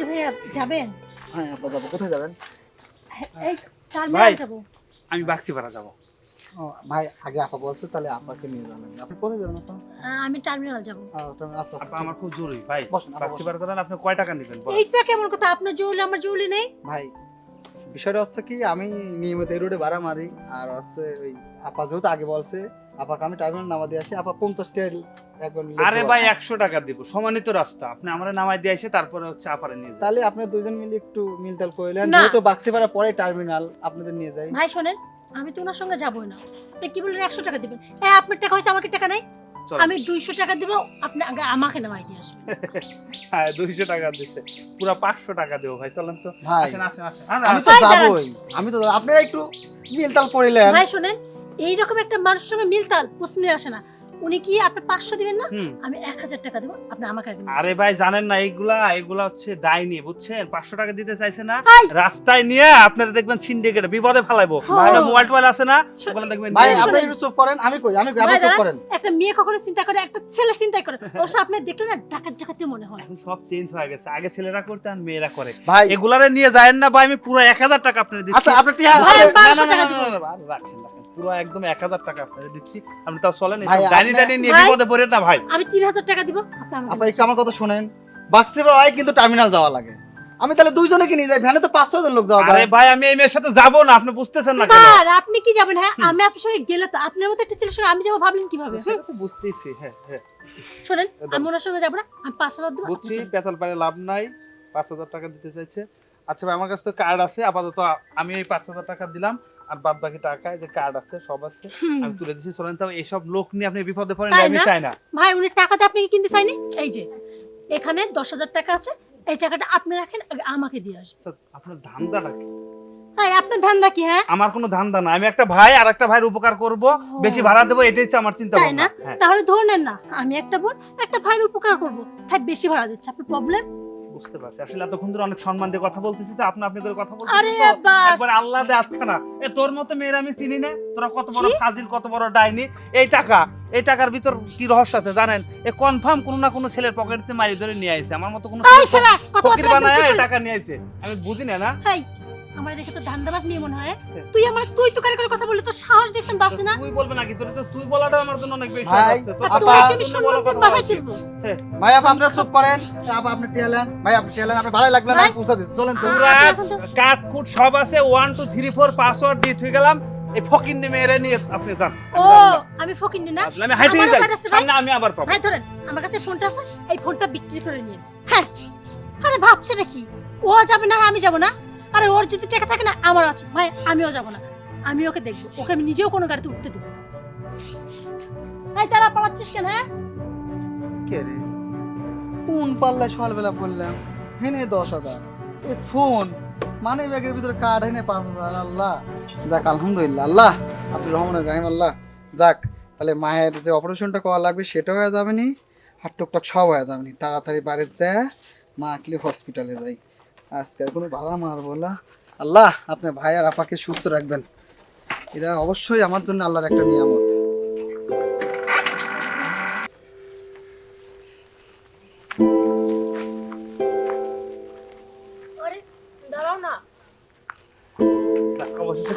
ভাইয়া যাবেন? হ্যাঁ আপা যাব। কোথায় যাবেন? এই টার্মিনাল ভাই। যাব। আমি বাক্সিপাড়া যাব। ও ভাই আগে আপা বলছে তাহলে আপাকে নিয়ে যাবেন। আপনি কোথায় যাবেন আপা? আমি টার্মিনাল যাব। আহ, আচ্ছা আপা আচ্ছা আমার খুব জরুরি ভাই। বাক্সিপাড়া করেন আপনি কয় টাকা নেবেন। এইটা কেমন কথা? আপনার জরুরি আমার জরুরি নেই? ভাই বিষয়টা হচ্ছে কি আমি নিয়মিত এই রোডে ভাড়া মারি আর হচ্ছে ওই আপা যেহেতু আগে বলছে আপাকে আমি টার্মিনাল নামা দিয়ে আসি আপা পঞ্চাশ টাকা আরে ভাই একশো টাকা দিব সমানিত রাস্তা আপনি আমার নামাই দিয়ে এসে তারপরে হচ্ছে আপারে নিয়ে তাহলে আপনার দুজন মিলে একটু মিলতাল করলেন না। যেহেতু বাক্সিপাড়া পরে টার্মিনাল আপনাদের নিয়ে যাই। ভাই শোনেন আমি তো ওনার সঙ্গে যাবোই না। আপনি কি বললেন একশো টাকা দিবেন? হ্যাঁ আপনার টাকা হয়েছে আমাকে টাকা নাই। আমি দুইশো টাকা দিব আপনি আগে আমাকে নামাই দিয়ে আসবেন। হ্যাঁ দুইশো টাকা দিচ্ছে পুরো পাঁচশো টাকা দেবো ভাই চলেন তো। ভাই। আসেন আসেন আসেন। আমি তো যাবই। আমি তো আপনারা একটু মিলতাল করিলেন। ভাই এই এইরকম একটা মানুষের সঙ্গে মিলতাল প্রশ্নে আসে না। উনি কি পাঁচশো দিবেন না হুম। আমি এক হাজার টাকা দেবো আপনি আমাকে আগে নিয়ে আরে ভাই জানেন না এইগুলা এগুলা হচ্ছে ডাইনি বুঝছেন পাঁচশো টাকা দিতে চাইছে না ভাই। রাস্তায় নিয়ে আপনারা দেখবেন সিন্ডিকেট বিপদে ফেলাইবো ভাই। মোবাইল টোবাইল আছে না শোন- ওগুলো দেখবেন ভাই আপনি একটু চুপ করেন আমি কই আমি কই, আপনি ভাই, চুপ দাঁড়ান। করেন একটা মেয়ে কখনো চিন্তা করে একটা ছেলে চিন্তাই করে অবশ্য আপনি দেখলে না ডাকাত ডাকাতি মনে হয় এখন সব চেঞ্জ হয়ে গেছে আগে ছেলেরা করতে আর মেয়েরা করে ভাই এগুলারে নিয়ে যায় না ভাই আমি পুরো এক হাজার টাকা আপনার দিচ্ছি আচ্ছা আপনি টিয়া ভাই, পাঁচশো টাকা দিবো। রাখেন, রাখেন। পুরো একদম এক হাজার টাকা আপনার দিচ্ছি। আপনি তাও চলেন এসব ডাইনি ডাইনি নিয়ে বিপদে পড়ে না ভাই। আমি তিন হাজার টাকা দিব আপনি একটু আমার কথা শুনেন। কিন্তু টার্মিনাল যাওয়া লাগে। আমি তাহলে দুইজনে কি নিয়ে যাই? ভ্যানে তো পাঁচ ছয় জন লোক যাওয়া আরে ভাই আমি এই মেয়ের সাথে যাব না আপনি বুঝতেছেন না কেন? আর আপনি কি যাবেন হ্যাঁ? আমি আপনার সঙ্গে গেলে তো আপনার মতো একটা ছেলের সঙ্গে আমি যাব ভাবলেন কীভাবে? হুম, সেটা তো বুঝতেইছি হ্যাঁ হ্যাঁ। শোনেন। আমি ওনার সঙ্গে যাব না আমি পাঁচ হাজার দেবো বুঝছি পেতাল পারে লাভ নাই পাঁচ হাজার টাকা দিতে চাইছে। আচ্ছা ভাই আমার কাছে তো কার্ড আছে আপাতত আমি এই পাঁচ হাজার টাকা দিলাম। আর বাদ বাকি টাকা যে কার্ড আছে সব আছে আমি তুলে দিচ্ছি চলেন তো এইসব লোক নিয়ে আপনি বিপদে পড়েন আমি চাই না। ভাই উনি টাকাতে আপনি কিনতে চাইনি? এই যে এখানে দশ হাজার টাকা আছে এই টাকাটা আপনি রাখেন আমাকে দিয়ে আসবেন আপনার ধান্দাটা কি ভাই আপনার ধান্দা কি হ্যাঁ? আমার কোনো ধান্দা না। আমি একটা ভাই আর একটা ভাইয়ের উপকার করব। বেশি ভাড়া দেবো এটাই হচ্ছে আমার চিন্তা ভাবনা। হ্যাঁ। তাহলে ধরে নেন না আমি একটা বোন একটা ভাইয়ের উপকার করব। তাই বেশি ভাড়া দিচ্ছে। আপনার প্রবলেম বুঝতে পারছি। আসলে এতক্ষণ ধরে অনেক সম্মান দিয়ে কথা বলতেছি তো আপনি আপনি করে কথা আরে বলতেছি তো। বাস একবার আল্লাহ দে আটখানা এ তোর মতো মেয়ের আমি চিনি না। তোরা কত বড়? ফাজিল কত বড় ডাইনি। এই টাকা এই টাকার ভিতর কি রহস্য আছে জানেন? এ কনফার্ম কোন না কোন ছেলের পকেটে মারি ধরে নিয়ে আইছে। আমার মতো কোনো ফকির বানায় টাকা নিয়ে আইছে। আমি বুঝি না না? আমার দেখে তো ধান্দাবাজ নিয়ে মনে হয়। হ্যাঁ। তুই আমার তুই তো করে করে কথা বললে তো সাহস দেখতাম বাসে না। তুই বলবে নাকি? তোর তো তুই বলাটা আমার জন্য অনেক বেশি কথা তুই আপা, যদি শুনে সম্মান বলার দিয়ে কথা বাসায় বলছি। তুলবো ভাই আপা আপনারা চুপ করেন। আপা আপনি টিয়ালেন ভাই আপনি টিয়ালেন আপনি ভালো লাগল না পৌঁছা দিচ্ছি চলেন তো। তো- কাট কুট সব আছে one two three four password দিয়ে থুই গেলাম। এই ফকির নেমে এরে নিয়ে আপনি যান। ও আমি ফকিন্নি না। আমি আমারও যাই। ভাই। সামনে আমি আবার পাবো। ভাই ধরেন আমার কাছে ফোনটা আছে এই ফোনটা বিক্রি করে নিন হ্যাঁ। আরে ভাবছে নাকি? ও যাবে না আমি যাব না। আরে ওর যদি টাকা থাকে না আমার আছে। ভাই, আমিও যাব না। আমি ওকে দেখব। ওকে আমি নিজেও কোনো গাড়িতে উঠতে দেবো এই তারা পালাচ্ছিস কেন হ্যাঁ? কে রে? কোন পাল্লায় সকালবেলা বললাম? হেনে দশ হাজার। এ ফোন। মানে ব্যাগের ভিতরে কার্ড হেনে পাঁচ হাজার, আল্লাহ। যাক, আলহামদুলিল্লাহ, আল্লাহ। আপনি রহমানের রাহিম, আল্লাহ। যাক, তাহলে মায়ের যে অপারেশনটা করা লাগবে সেটা হয়ে যাবে নি। আর টুকটাক সব হয়ে যাবে নি। তাড়াতাড়ি বাড়ির যায় মা আঁকলে হসপিটালে যাই। আজকে কোনো ভাড়া মারবো না। আল্লাহ আপনার ভাই আর আপাকে সুস্থ রাখবেন। এটা অবশ্যই আমার জন্য আল্লাহর একটা নিয়ামত।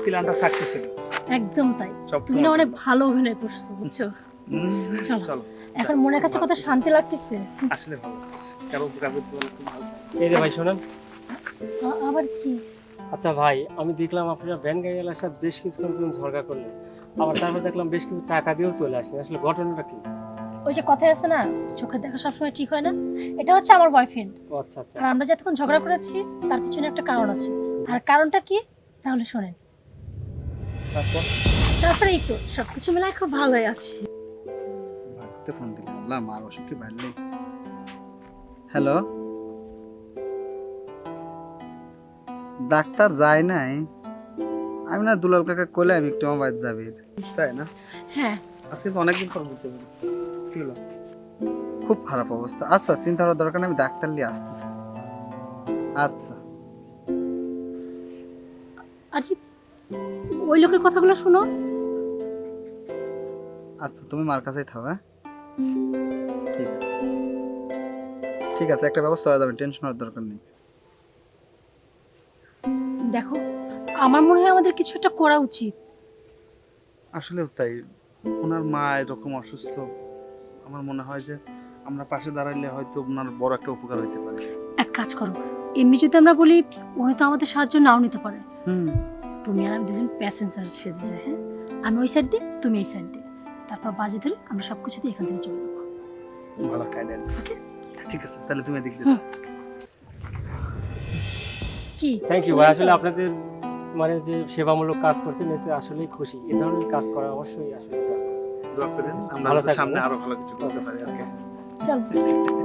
প্ল্যানটা সাকসেস হলো। একদম তাই। তুমি না অনেক ভালো অভিনয় করছ বুঝছ? চলো। চলো। এখন মনের কাছে কত শান্তি লাগতেছে? আসলে ভালো। এই যে ভাই শোনেন। আবার কি? আচ্ছা ভাই আমি দেখলাম আপনারা ভ্যান গাড়ি এলাকার বেশ কিছুক্ষণ পর্যন্ত ঝরগা করলেন। আবার তারপর দেখলাম বেশ কিছু টাকা দিয়েও চলে আসলেন। আসলে ঘটনাটা কি? ওই যে কথায় আছে না চোখের দেখা সবসময় ঠিক হয় না? এটা হচ্ছে আমার বয়ফ্রেন্ড আচ্ছা আচ্ছা। আর আমরা যতক্ষণ ঝগড়া করেছি তার পিছনে একটা কারণ আছে। আর কারণটা কি? তাহলে শোনেন। তারপর? তারপরে এই তো সবকিছু মিলাই খুব ভালোই আছি। বাড়িতে ফোন দিলে আল্লাহ মার অসুখ কি হ্যালো ডাক্তার যায় নাই। আমি না দুলাল কাকা কইলে আমি একটু আমার বাড়িতে যাবি। তাই না? হ্যাঁ। আজকে তো অনেকদিন পর বলতে পারি কি হলো? খুব খারাপ অবস্থা। আচ্ছা চিন্তা করার দরকার নেই আমি ডাক্তার নিয়ে আসতেছি। আচ্ছা। আরে ওই লোকের কথাগুলো শুনো। আচ্ছা তুমি মার কাছেই থাকো হ্যাঁ? ঠিক আছে। ঠিক আছে একটা ব্যবস্থা হয়ে যাবে টেনশন হওয়ার দরকার নেই। দেখো আমার মনে হয় আমাদের কিছু একটা করা উচিত। আসলে তাই। ওনার মা এরকম অসুস্থ। আমার মনে হয় যে আমরা পাশে দাঁড়াইলে হয়তো ওনার বড় একটা উপকার হইতে পারে। এক কাজ করো এমনি যদি আমরা বলি উনি তো আমাদের সাহায্য নাও নিতে পারে। হুম। তুমি আর আমি দুজন প্যাসেঞ্জার সেজে যাই হ্যাঁ? আমি ওই সাইড দিই তুমি এই সাইড দিয়ে। তারপর বাজে ধরে আমরা সব কিছু দিয়ে এখান থেকে চলে যাব। ভালো. ঠিক আছে তাহলে তুমি এদিক দিয়ে। কি? থ্যাংক ইউ ভাই। আসলে আপনাদের মানে যে সেবামূলক কাজ করছেন এতে আসলেই খুশি। এ ধরনের কাজ করা অবশ্যই আসলে দোয়া করেন। আমরা ভালো থাকবেন, সামনে? আরও ভালো কিছু করতে পারি আর কি চলো।